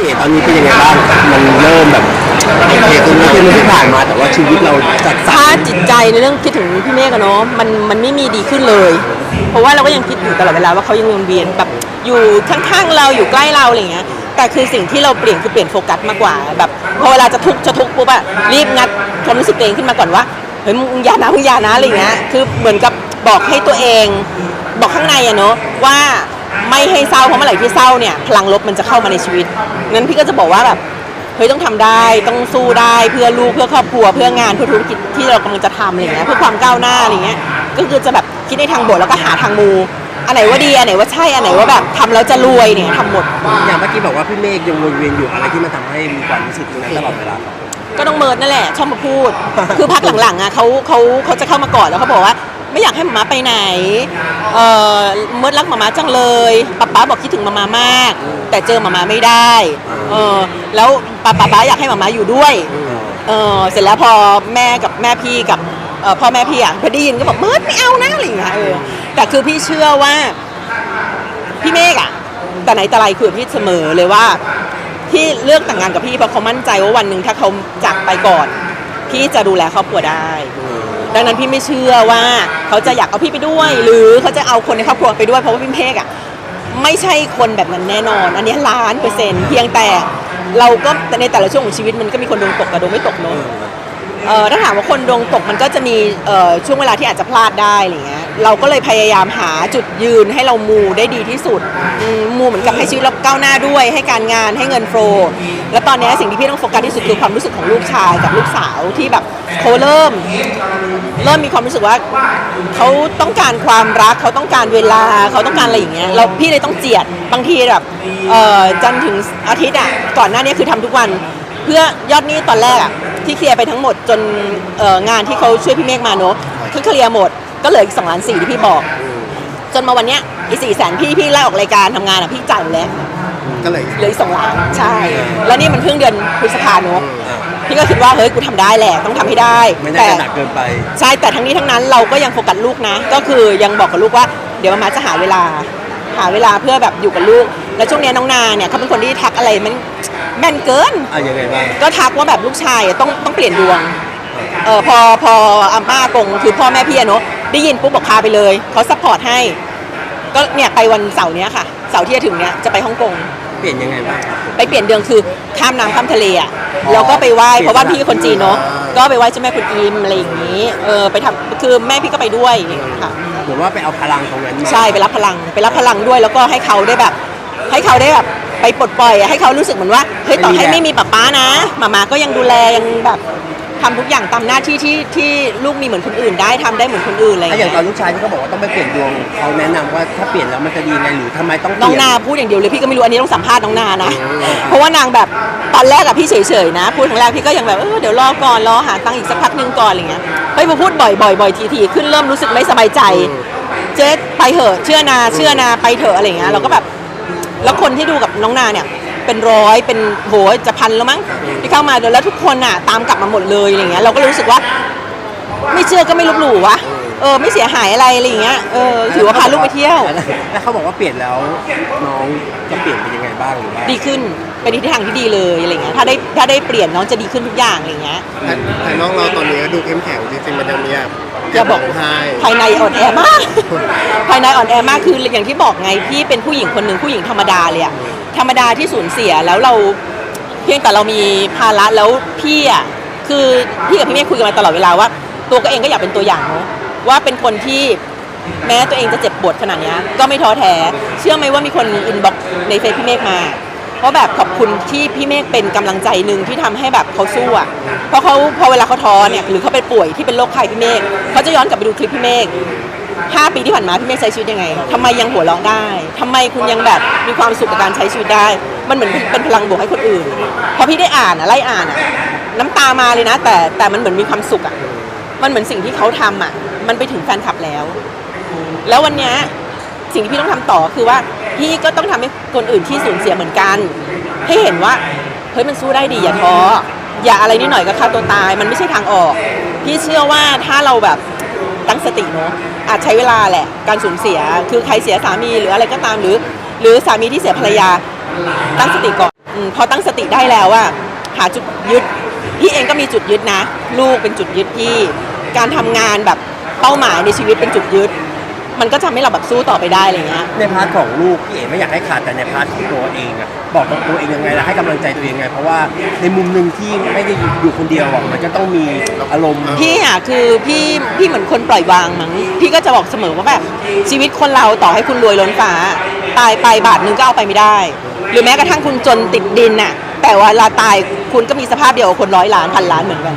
พี่เอ๋ตอนนี้เป็นยังไงบ้างมันเริ่มแบบโอเคคุณไม่เป็นที่ผ่านมาแต่ว่าชีวิตเราจัดสรถ้าจิตใจในเรื่องคิดถึงพี่เมฆอะเนาะมันมันไม่มีดีขึ้นเลย เพราะว่าเราก็ยังคิดอยู่ตลอดเวลาว่าเขายังวนเวียนแบบอยู่ข้างๆเราอยู่ใกล้เราอะไรเงี้ยแต่คือสิ่งที่เราเปลี่ยนคือเปลี่ยนโฟกัสมากกว่าแบบพอเวลาจะทุกข์จะทุกข์ปุ๊บอะรีบงัดความรู้สึกตัวเองขึ้นมาก่อนว่าเฮ้ยมึงอย่านะมึงอย่านะอะไรเงี้ยคือเหมือนกับบอกให้ตัวเอง บอกข้างในอะเนาะว่า ไม่ให้เศร้าเพราะเมื่อไหร่ที่เศร้าเนี่ยพลังลบมันจะเข้ามาในชีวิตงั้นพี่ก็จะบอกว่าแบบเฮ้ยต้องทำได้ต้องสู้ได้เพื่อลูกเพื่อครอบครัวเพื่องานเพื่อธุรกิจที่เรากำลังจะทำอะไรอย่างเงี้ยเพื่อความก้าวหน้าอะไรเงี้ยก็คือจะแบบคิดในทางบวกแล้วก็หาทางมูอันไหนว่าดีอันไหนว่าใช่อันไหนว่าแบบทำแล้วจะรวยเนี่ยทำหมดอย่างเมื่อกี้บอกว่าพี่เมฆยังวนเวียนอยู่อะไรที่มันทำให้มีความรู้สึกตรงนั้นตลอดเวลาก็ต้องเมิร์ดนั่นแหละชอบมาพูด คือพักหลังๆอะเขาเขาเขาจะเข้ามากอดแล้วเขาบอกว่า ไม่อยากให้มามาไปไหน เออเมิร์ดรักมามาจังเลยป๊าป๊าบอกคิดถึงมาม่ามาก แต่เจอมาม่าไม่ได้ เออ แล้วป๊าป๊าอยากให้มาม่าอยู่ด้วย เออเสร็จแล้วพอแม่กับแม่พี่กับเอ่อพ่อแม่พี่อะพอได้ยินก็บอกเมิร์ดไม่เอานะอะไรอย่างเงี้ยเออแต่คือพี่เชื่อว่าพี่เมฆอะ แต่ไหนแต่ไรคุยกับพี่เสมอเลยว่า ที่เลือกแต่งงานกับพี่เพราะเขามั่นใจว่าวันหนึ่งถ้าเขาจากไปก่อน พี่จะดูแลครอบครัวได้ ดังนั้นพี่ไม่เชื่อว่าเขาจะอยากเอาพี่ไปด้วย หรือเขาจะเอาคนในครอบครัวไปด้วยเพราะว่าพี่เมฆอะไม่ใช่คนแบบนั้นแน่นอน อันนี้ล้านเปอร์เซ็นต์เพียงแต่เราก็ในแต่ละช่วงของชีวิตมันก็มีคนดวงตกกับดวงไม่ตกเนอะ เออถ้าถามว่าคนดวงตกมันก็จะมีเอ่อช่วงเวลาที่อาจจะพลาดได้อะไรเงี้ยเราก็เลยพยายามหาจุดยืนให้เรามูได้ดีที่สุดอืมมูเหมือนกับให้ชีวิตเราก้าวหน้าด้วย ให้การงานให้เงินโฟลว์แล้วตอนเนี้ยสิ่งที่พี่ต้องโฟกัสที่สุดคือความรู้สึกของลูกชายกับลูกสาวที่แบบเขาเริ่ม เริ่มมีความรู้สึกว่าเขาต้องการความรักเขาต้องการเวลาเขาต้องการอะไรอย่างเงี้ยเราพี่เลยต้องเจียดบางทีแบบเอ่อจันทร์ถึงอาทิตย์อะก่อนหน้านี้คือทำทุกวัน เพื่อยอดหนี้ตอนแรกอะ ที่เคลียร์ไปทั้งหมดจนเอ่องานที่เขาช่วยพี่เมฆมาเนอะคือเคลียร์หมดก็เหลืออีกสองล้านสี่ที่พี่บอก จนมาวันเนี้ยอีสี่แสนพี่พี่ไล่ออกรายการทำงานอะพี่จ่ายหมดแล้วก็เลยเหลืออีกสองล้านใช่ แล้วนี่มันเพิ่งเดือนพฤษภาเนอะพี่ก็คิดว่าเฮ้ยกูทำได้แหละต้องทำให้ได้ ไม่ได้แต่หนักเกินไปใช่แต่ทั้งนี้ทั้งนั้นเราก็ยังโฟกัสลูกนะ ก็คือยังบอกกับลูกว่าเดี๋ยวมามาจะหาเวลา หาเวลาเพื่อแบบอยู่กับลูก แล้วช่วงนี้น้องนาเนี่ยเขาเป็นคนที่ทักอะไรมัน แม่นเกิน อะยังไงบ้าง ก็ทักว่าแบบลูกชายอะต้องต้องเปลี่ยนดวง เออพอพออาม่ากงคือพ่อแม่พี่อะเนาะได้ยินปุ๊บบอกพาไปเลย เขาซัพพอร์ตให้ ก็เนี่ยไปวันเสาร์เนี้ยค่ะ เสาร์ที่จะถึงเนี้ยจะไปฮ่องกง เปลี่ยนยังไงบ้าง ไปเปลี่ยนเดือนคือข้ามน้ำข้ามทะเลอะแล้วก็ไปไหว้เพราะว่าพี่คนจีนเนาะก็ไปไหว้เจ้าแม่คุณอิมอะไรอย่างนี้เออไปทำคือแม่พี่ก็ไปด้วยค่ะเหมือนว่าไปเอาพลังตรงนั้นมาใช่ไปรับพลังไปรับพลังด้วยแล้วก็ให้เขาได้แบบ ให้เขาได้แบบ ไปปลดปล่อยอะให้เขารู้สึกเหมือนว่าเฮ้ยต่อให้ไม่มีป๊าป๊านะหมามาก็ยังดูแลยังแบบทำทุกอย่างตามหน้าที่ที่ที่ลูกมีเหมือนคนอื่นได้ทำได้เหมือนคนอื่นอะไรอย่างอะอย่างเงี้ตอยนลูกชายที่เขาบอกว่าต้องไปเปลี่ยนดวงเขาแนะนำว่าถ้าเปลี่ยนแล้วมันจะดีไงหรือทำไมต้องเปน้องลี่ยน นาพูดอย่างเดียวเลยพี่ก็ไม่รู้อันนี้ต้องสัมภาษณ์น้องนานะ เพราะว่านางแบบตอนแรกอะพี่เฉยๆนะ พูดครั้งแรกพี่ก็ยังแบบเออเดี๋ยวรอก่อนรอหาตังค์อีกสักพักหนึงก่อนอะไรเงี้ยเฮ้ยพอพูดบ่อยๆบ่อยๆทีๆขึ้นเริ่มรู้สึกไม่สบายใจ เจ๊ไปเถอะเชื่อนาเชื่อนาไปเถอะอะไรเงี้ยเราก็แบบ แล้วคนที่ดูกับน้องนาเนี่ย เป็นร้อยเป็นโหจะพันแล้วมั้งที่เข้ามาแล้วทุกคนอะตามกลับมาหมดเลยอะไรเงี้ยเราก็เลยรู้สึกว่า ไม่เชื่อก็ไม่ลบหลู่วะเออไม่เสียหายอะไรอะไรอย่างเงี้ยเออถือว่าพาลูกไปเที่ยว แล้วเขาบอกว่าเปลี่ยนแล้วน้องจะเปลี่ยนเป็นยังไงบ้างหรือว่าดีขึ้นเป็นทิศทางที่ดีเลยอะไรเงี้ยถ้าได้ถ้าได้เปลี่ยนน้องจะดีขึ้นทุกอย่างอะไรเงี้ยแต่แต่น้องเราตอนนี้ก็ดูเข้มแข็งจริงๆมันยังมีแบบ อย่าบอกร้งไห้ภายในอ่อนแอมาก ภายในอ่อนแอมากคืออย่างที่บอกไงพี่เป็นผู้หญิงคนหนึ่งผู้หญิงธรรมดาเลยอะธรรมดาที่สูญเสียแล้วเราเพียงแต่เรามีภาระแล้วพี่อะคือพี่กับพี่เมฆคุยกันมาตลอดเวลาว่า ตัวก็เองก็อยากเป็นตัวอย่างเนาะว่าเป็นคนที่แม้ตัวเองจะเจ็บปวดขนาดนี้ก็ไม่ท้อแท้ เชื่อไหมว่ามีคนอินบ็อกในเฟซพี่เมฆมา เพราะแบบขอบคุณที่พี่เมฆเป็นกำลังใจหนึ่งที่ทำให้แบบเขาสู้อะเพราะเขาพอเวลาเขาท้อเนี่ยหรือเขาเป็นป่วยที่เป็นโรคไข้พี่เมฆเขาจะย้อนกลับไปดูคลิปพี่เมฆห้าปีที่ผ่านมาพี่เมฆใช้ชีวิตยังไงทำไมยังหัวเราะได้ทำไมคุณยังแบบมีความสุขกับการใช้ชีวิตได้ มันเหมือนเป็นพลังบวกให้คนอื่น พอพี่ได้อ่านอะไล่อ่านอะน้ำตามาเลยนะ แต่แต่มันเหมือนมีความสุขอะมันเหมือนสิ่งที่เขาทำอะมันไปถึงแฟนคลับแล้ว แล้ววันเนี้ยสิ่งที่พี่ต้องทำต่อคือว่า พี่ก็ต้องทำให้คนอื่นที่สูญเสียเหมือนกัน ให้เห็นว่าเฮ้ยมันสู้ได้ดีอย่าท้ออย่าอะไรนิดหน่อยก็ฆ่าตัวตาย มันไม่ใช่ทางออก พี่เชื่อว่าถ้าเราแบบตั้งสติเนาะอาจใช้เวลาแหละ การสูญเสียคือใครเสียสามีหรืออะไรก็ตามหรือ หรือสามีที่เสียภรรยาตั้งสติก่อนอพอตั้งสติได้แล้วอะหาจุดยึดพี่เองก็มีจุดยึดนะ ลูกเป็นจุดยึดพี่ การทำงานแบบเป้าหมายในชีวิตเป็นจุดยึด มันก็ทำให้เราแบบสู้ต่อไปได้อะไรเงี้ย ในพาร์ทของลูกพี่เอ๋ไม่อยากให้ขาดแต่ในพาร์ทของตัวเองอะบอกกับตัวเองยังไงและให้กำลังใจตัวเองยังไง เพราะว่าในมุมหนึ่งที่ไม่ได้อยู่คนเดียวอะมันก็ต้องมีอารมณ์ พี่อะคือพี่พี่เหมือนคนปล่อยวางมั้งพี่ก็จะบอกเสมอว่าแบบชีวิตคนเราต่อให้คุณรวยล้นฟ้า ตายไปบาทหนึงก็เอาไปไม่ได้ หรือแม้กระทั่งคุณจนติดดินน่ะแต่เวลาตายคุณก็มีสภาพเดียวกับคนร้อยล้านพันล้านเหมือนกัน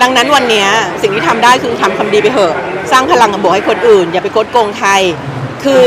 ดังนั้นวันนี้สิ่งที่ทำได้คือทำความดีไปเถอะสร้างพลังบวกให้คนอื่น อย่าไปโคดโกงใคร คือ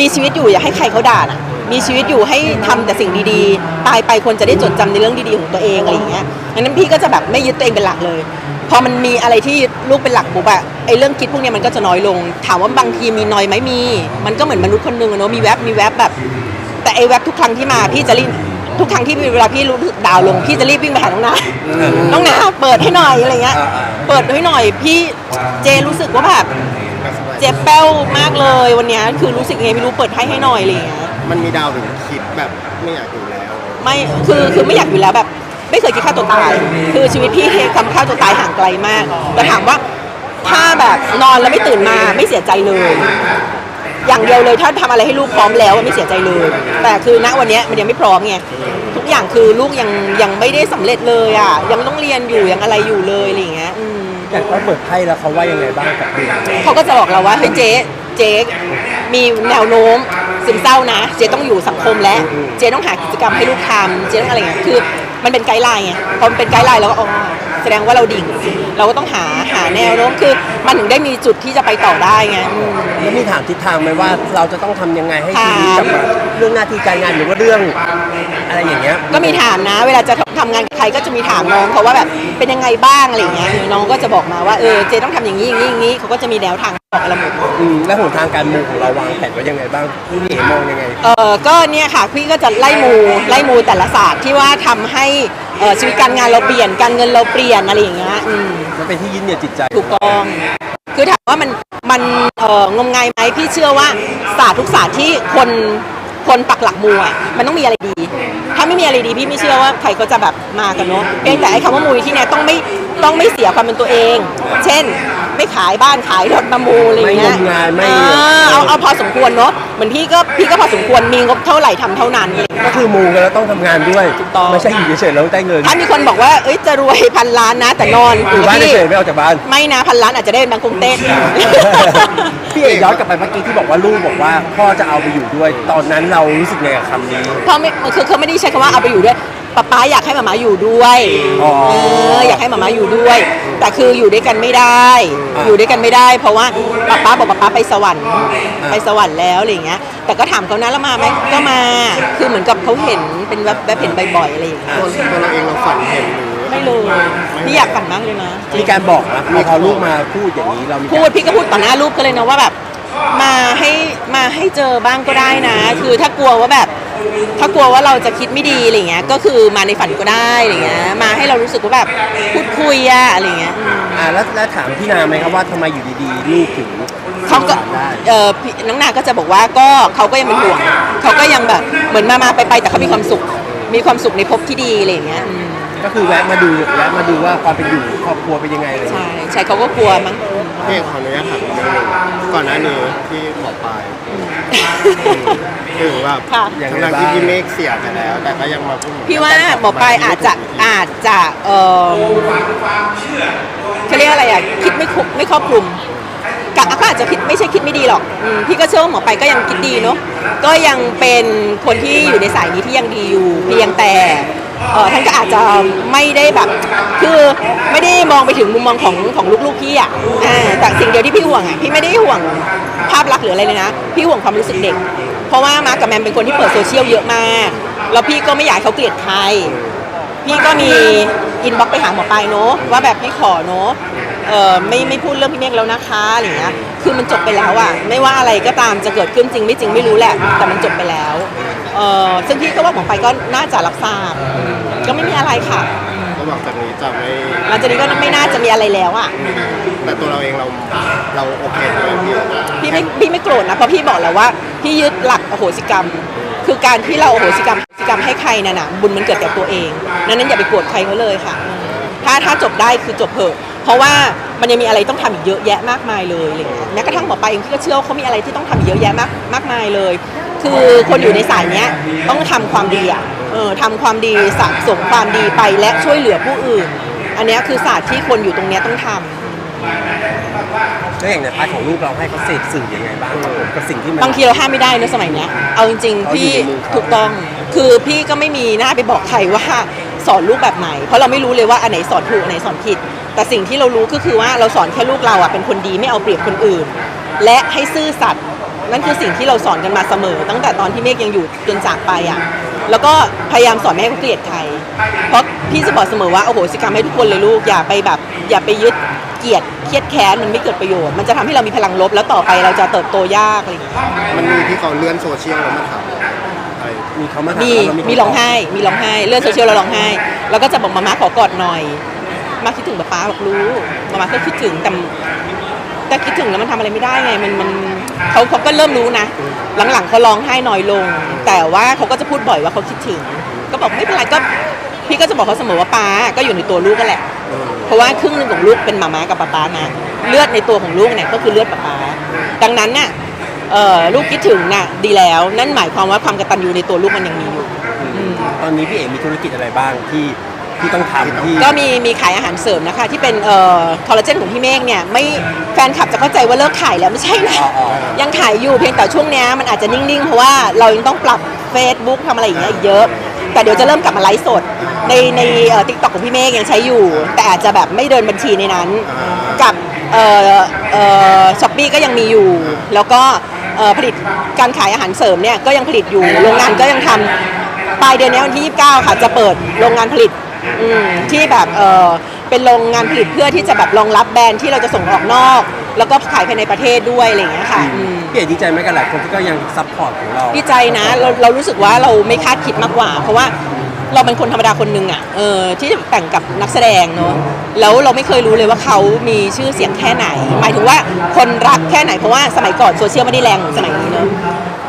มีชีวิตอยู่อย่าให้ใครเขาด่านะมีชีวิตอยู่ให้ทำแต่สิ่งดีๆ ตายไปคนจะได้จดจำในเรื่องดีๆของตัวเองอะไรอย่างเงี้ยดังนั้นพี่ก็จะแบบไม่ยึดตัวเองเป็นหลักเลย พอมันมีอะไรที่ยึดลูกเป็นหลักปุ๊บอะไอเรื่องคิดพวกเนี้ยมันก็จะน้อยลง ถามว่าบางทีมีน้อยไหมมี มันก็เหมือนมนุษย์คนหนึ่งอะเนาะมีแวบมีแวบแบบ แต่ไอแวบทุกครั้งที่มาพี่จะรีบ ทุกครั้งที่เวลาพี่รู้สึกดาวน์ลงพี่จะรีบวิ่งไปหาน้องนาน้องนาเปิดให้หน่อยอะไรเงี้ย เปิดให้หน่อยพี่เจรู้สึกว่าแบบเจ็บแป้วมากเลยวันเนี้ยคือรู้สึกไงไม่รู้เปิดให้ให้หน่อยอะไรเงี้ยมันมีดาวถึงคิดแบบไม่อยากอยู่แล้ว ไม่คือคือไม่อยากอยู่แล้วแบบ ไม่เคยคิดฆ่าตัวตาย คือชีวิตพี่คำฆ่าตัวตายห่างไกลมากแต่ถามว่าถ้าแบบนอนแล้วไม่ตื่นมาไม่เสียใจเลย อย่างเดียวเลยถ้าทำอะไรให้ลูกพร้อมแล้วไม่เสียใจเลย แต่คือณวันเนี้ยมันยังไม่พร้อมไงทุกอย่างคือลูกยังยังไม่ได้สำเร็จเลยอะยังต้องเรียนอยู่ยังอะไรอยู่เลยอะไรอย่างเงี้ยอืมอย่างเขาเปิดไพ่แล้วเขาว่ายังไงบ้างกับคุณเขาก็จะบอกเราว่าเฮ้ยเจ๊เจ๊มีแนวโน้มซึมเศร้านะ เจ๊ต้องอยู่สังคมและเจ๊ต้องหากิจกรรมให้ลูกทำเจ๊ต้องอะไรเงี้ยคือมันเป็นไกด์ไลน์ไงพอมันเป็นไกด์ไลน์แล้วก็อ๋อแสดงว่าเราดิ่ง เราก็ต้องหาหาแนวโน้มคือมันถึงได้มีจุดที่จะไปต่อได้ไงอืม แล้วมีถามทิศทางไหมว่าเราจะต้องทำยังไงให้ถามชีวิตกลับมาเรื่องหน้าที่การงานหรือว่าเรื่องอะไรอย่างเงี้ย ก็มีถามนะ เวลาจะทำงานกับใครก็จะมีถามน้องเขาว่าแบบเป็นยังไงบ้างอะไรเงี้ยน้องก็จะบอกมาว่าเออเจ๊ต้องทำอย่างนี้อย่างนี้อย่างนี้เขาก็จะมีแนวทางบอกเราหมดอืมแล้วหนทางการมูของเราวางแผนไว้ยังไงบ้างพี่เอ๋มองยังไง เออก็เนี่ยค่ะพี่ก็จะไล่มูไล่มูแต่ละศาสตร์ที่ว่าทำให้ เอ่อชีวิตการงานเราเปลี่ยนการเงินเราเปลี่ยนอะไรอย่างเงี้ยอืม มันเป็นที่ยึดเหนี่ยวจิตใจ ถูกต้อง คือถามว่ามันมันเอ่องมงายไหมพี่เชื่อว่าศาสตร์ทุกศาสตร์ที่คน คนปักหลักมูอะมันต้องมีอะไรดี ถ้าไม่มีอะไรดีพี่ไม่เชื่อว่าใครก็จะแบบมากันเนาะเพียงแต่ไอ้คำว่ามูที่เนี่ยต้องไม่ต้องไม่เสียความเป็นตัวเอง เช่น ไม่ขายบ้านขายรถมามูอะไรอย่างเงี้ยไม่งมงายไม่ อ่าเอาเอาพอสมควรเนาะเหมือนพี่ก็พี่ก็พอสมควรมีงบเท่าไหร่ทำเท่านั้น ก็คือมูกันแล้วต้องทำงานด้วย ถูกต้อง ไม่ใช่อยู่เฉยๆแล้วได้เงินถ้ามีคนบอกว่าเอ้ยจะรวยพันล้านนะแต่นอนอยู่บ้านพี่เฉยๆไม่ออกจากบ้าน ไม่นะพันล้านอาจจะได้เป็นแบงก์กรุงเต้นพี่เอกย้อนกลับไปเมื่อกี้ที่บอกว่าลูกบอกว่าพ่อจะเอาไปอยู่ด้วย ตอนนั้นเรารู้สึกไงกับคำนี้ พ่อไม่คือเขาไม่ได้ใช้คำว่าเอาไปอยู่ด้วยป๊าป๊าอยากให้หมามาอยู่ด้วยอ๋อ เอออยากให้หมามาอยู่ด้วย แต่คืออยู่ด้วยกันไม่ได้อ่าอยู่ด้วยกันไม่ได้ เพราะว่าป๊าป๊าบอกป๊าป๊าไปสวรรค์อ่าไปสวรรค์แล้วอะไรอย่างเงี้ย แต่ก็ถามเขานะแล้วมาไหมก็มา คือเหมือนกับเขาเห็นเป็นแบบแบบเห็นบ่อยๆอะไรอย่างเงี้ย ตัวตัวเราเองเราฝันเห็นหรือ ไม่เลยพี่อยากฝันมากเลยนะจริงมีการบอกนะพอเขาลูกมาพูดอย่างนี้เรามีการพูดพี่ก็พูดต่อหน้าลูกก็เลยนะว่าแบบมาให้มาให้เจอบ้างก็ได้นะ คือถ้ากลัวว่าแบบ ถ้ากลัวว่าเราจะคิดไม่ดีอะไรเงี้ยก็คือมาในฝันก็ได้อะไรเงี้ยมาให้เรารู้สึกว่าแบบพูดคุยอะอะไรเงี้ยอืมอ่าแล้วแล้วถามพี่นาไหมครับว่าทำไมอยู่ดีๆลูกถึงเขาก็ได้ เออพี่น้องนาก็จะบอกว่าก็เขาก็ยังเป็นห่วงเขาก็ยังแบบเหมือนมามาไปไปแต่เขามีความสุข มีความสุขในภพที่ดีอะไรเงี้ยอืม ก็คือแวะมาดูแวะมาดูว่าความเป็นอยู่ครอบครัวเป็นยังไงเลยใช่ใช่เขาก็กลัวมั้ง พี่เอกขออนุญาตถามอีกเรื่องหนึ่งก่อนหน้านี้ที่หมอปลายคือแบบค่ะทั้งๆที่พี่เมฆเสียไปแล้ว แต่ก็ยังมาพูดพี่ว่าหมอปลายอาจจะอาจจะเออเขาเรียกอะไรอะคิดไม่ครบไม่ครอบคลุมกะก็อาจจะคิดไม่ใช่คิดไม่ดีหรอกอืมพี่ก็เชื่อว่าหมอปลายก็ยังคิดดีเนาะก็ยังเป็นคนที่อยู่ในสายนี้ที่ยังดีอยู่เพียงแต่ เออท่านก็อาจจะไม่ได้แบบคือไม่ได้มองไปถึงมุมมองของของลูกๆพี่อะอ่าแต่สิ่งเดียวที่พี่ห่วงอะพี่ไม่ได้ห่วงภาพลักษณ์หรืออะไรเลยนะ พี่ห่วงความรู้สึกเด็ก เพราะว่ามาร์คกับแมมเป็นคนที่เปิดโซเชียลเยอะมาก แล้วพี่ก็ไม่อยากให้เขาเกลียดใคร พี่ก็มีอินบ็อกไปหาหมอปลายเนอะว่าแบบพี่ขอเนอะเออไม่ไม่พูดเรื่องพี่เมฆแล้วนะคะอะไรอย่างเงี้ยคือมันจบไปแล้วอะไม่ว่าอะไรก็ตามจะเกิดขึ้นจริงไม่จริงไม่รู้แหละ แต่มันจบไปแล้วเออซึ่งพี่ก็ว่าหมอปลายก็น่าจะรับทราบอืม ก็ไม่มีอะไรค่ะก็บอกจากนี้จะไม่หลังจากนี้ก็ไม่น่าจะมีอะไรแล้วอะแต่ตัวเราเองเราเราโอเคใช่ไหมพี่พี่ไม่พี่ไม่โกรธนะเพราะพี่บอกแล้วว่า พี่ยึดหลักอโหสิกรรม คือการที่เราโอโหสิกรรมอโหสิกรรมให้ใครน่ะนะบุญมันเกิดกับตัวเองนั้นนั้นอย่าไปโกรธใครเขาเลยค่ะ ถ้าถ้าจบได้คือจบเถอะเพราะว่ามันยังมีอะไรต้องทำอีกเยอะแยะมากมายเลยอะไรเงี้ยแม้กระทั่งหมอปลาเองพี่ก็เชื่อว่าเขามีอะไรที่ต้องทำอีกเยอะแยะมากมากมายเลย คือคนอยู่ในสายเนี้ยต้องทำความดีอะ เออทำความดีสะสมความดีไปและช่วยเหลือผู้อื่น อันเนี้ยคือศาสตร์ที่คนอยู่ตรงเนี้ยต้องทำ แล้วอย่างในพาร์ทของลูกเราให้เขาเสพสื่อยังไงบ้างครับผมกับสิ่งที่มัน บางทีเราห้ามไม่ได้นะสมัยเนี้ย เอาจริงเขาๆอยู่พี่ในมือเขา ถูกต้อง คือพี่ก็ไม่มีหน้าไปบอกใครว่าสอนลูกแบบไหน เพราะเราไม่รู้เลยว่าอันไหนสอนถูกอันไหนสอนผิด แต่สิ่งที่เรารู้ก็คือว่าเราสอนแค่ลูกเราอะเป็นคนดีไม่เอาเปรียบคนอื่น และให้ซื่อสัตย์นั่นคือสิ่งที่เราสอนกันมาเสมอ ตั้งแต่ตอนที่เมฆยังอยู่จนจากไปอะ แล้วก็พยายามสอนไม่ให้เขาเกลียดใคร เพราะพี่จะบอกเสมอว่าโอ้โหสิกรรมให้ทุกคนเลยลูกอย่าไปแบบ อย่าไปยึดเกลียดเครียดแค้นมันไม่เกิดประโยชน์มันจะทำให้เรามีพลังลบ แล้วต่อไปเราจะเติบโตยากอะไรอย่างเงี้ยมันมีที่เขาเลื่อนโซเชียลแล้วมาถามอะไรมีเขามาถามมีเรามีร้องไห้มีร้องไห้เลื่อนโซเชียลเราร้องไห้ แล้วก็จะบอกมาม่าขอกอดหน่อย มาคิดถึงป๊าป๊าบอกรู้มาม่าก็คิดถึงแต่ แต่คิดถึงแล้วมันทำอะไรไม่ได้ไงมันมันเขาเขาก็เริ่มรู้นะ หลังๆเขาร้องไห้น้อยลง แต่ว่าเขาก็จะพูดบ่อยว่าเขาคิดถึง ก็บอกไม่เป็นไรก็พี่ก็จะบอกเขาเสมอว่าป๊าก็อยู่ในตัวลูกกันแหละ เพราะว่าครึ่งหนึ่งของลูกเป็นมาม่ากับป๊าป๊านะเลือดในตัวของลูกเนี่ยก็คือเลือดป๊าป๊าดังนั้นเน่ะเอ่อลูกคิดถึงน่ะดีแล้ว นั่นหมายความว่าความกตัญญูในตัวลูกมันยังมีอยู่ตอนนี้พี่เอ๋มีธุรกิจอะไรบ้างที่ ที่ต้องทำที่ ก็มีมีขายอาหารเสริมนะคะ ที่เป็นเอ่อคอลลาเจนของพี่เมฆเนี่ยไม่แฟนคลับจะเข้าใจว่าเลิกขายแล้วไม่ใช่นะอ๋ออ๋อ ยังขายอยู่เพียงแต่ช่วงเนี้ยมันอาจจะนิ่งๆ เพราะว่าเรายังต้องปรับ Facebook ทำอะไรอย่างเงี้ยอีกเยอะ แต่เดี๋ยวจะเริ่มกลับมาไลฟ์สด ในในทิกตอกของพี่เมฆยังใช้อยู่ แต่อาจจะแบบไม่เดินบัญชีในนั้น กับเอ่อเอ่อช้อปปี้ก็ยังมีอยู่ แล้วก็เอ่อผลิตการขายอาหารเสริมเนี่ยก็ยังผลิตอยู่โรงงานก็ยังทำ ปลายเดือนนี้วันที่ 29 ค่ะ จะเปิดโรงงานผลิต อืมที่แบบเออเป็นโรงงานผลิตเพื่อที่จะแบบรองรับแบรนด์ที่เราจะส่งออกนอก แล้วก็ขายภายในประเทศด้วยอะไรอย่างเงี้ยค่ะอืม พี่เอ๋ดีใจไหมกับหลายคนที่ก็ยังซัพพอร์ตของเรา ดีใจนะเราเรารู้สึกว่าเราไม่คาดคิดมากกว่า เพราะว่าเราเป็นคนธรรมดาคนหนึ่งอะเออที่แต่งกับนักแสดงเนาะแล้วเราไม่เคยรู้เลยว่าเขามีชื่อเสียงแค่ไหน หมายถึงว่าคนรักแค่ไหนเพราะว่าสมัยก่อนโซเชียลไม่ได้แรงเหมือนสมัยนี้เนาะ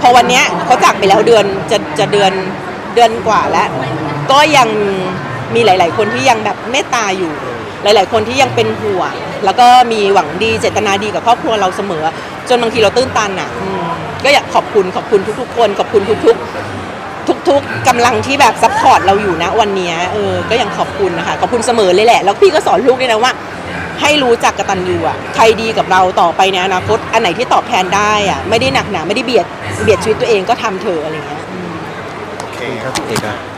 พอวันเนี้ยเขาจากไปแล้วเดือนจะจะเดือนเดือนกว่าแล้ว ก็ยัง มีหลาย ๆ คนที่ยังแบบเมตตาอยู่ หลาย ๆ คนที่ยังเป็นห่วง แล้วก็มีหวังดีเจตนาดีกับครอบครัวเราเสมอ จนบางทีเราตื้นตันอะอืมก็อยากขอบคุณขอบคุณทุก ๆ คน ขอบคุณทุก ๆ ทุก ๆกำลังที่แบบซัพพอร์ตเราอยู่นะวันเนี้ยเออก็ยังขอบคุณนะคะขอบคุณเสมอเลยแหละ แล้วพี่ก็สอนลูกด้วยนะว่า ให้รู้จักกตัญญูอะใครดีกับเราต่อไปในอนาคตอันไหนที่ตอบแทนได้อะไม่ได้หนักหนาไม่ได้เบียดเบียดชีวิตตัวเองก็ทำเถอะอะไรเงี้ย โอเค ครับพี่เอ๋ครับ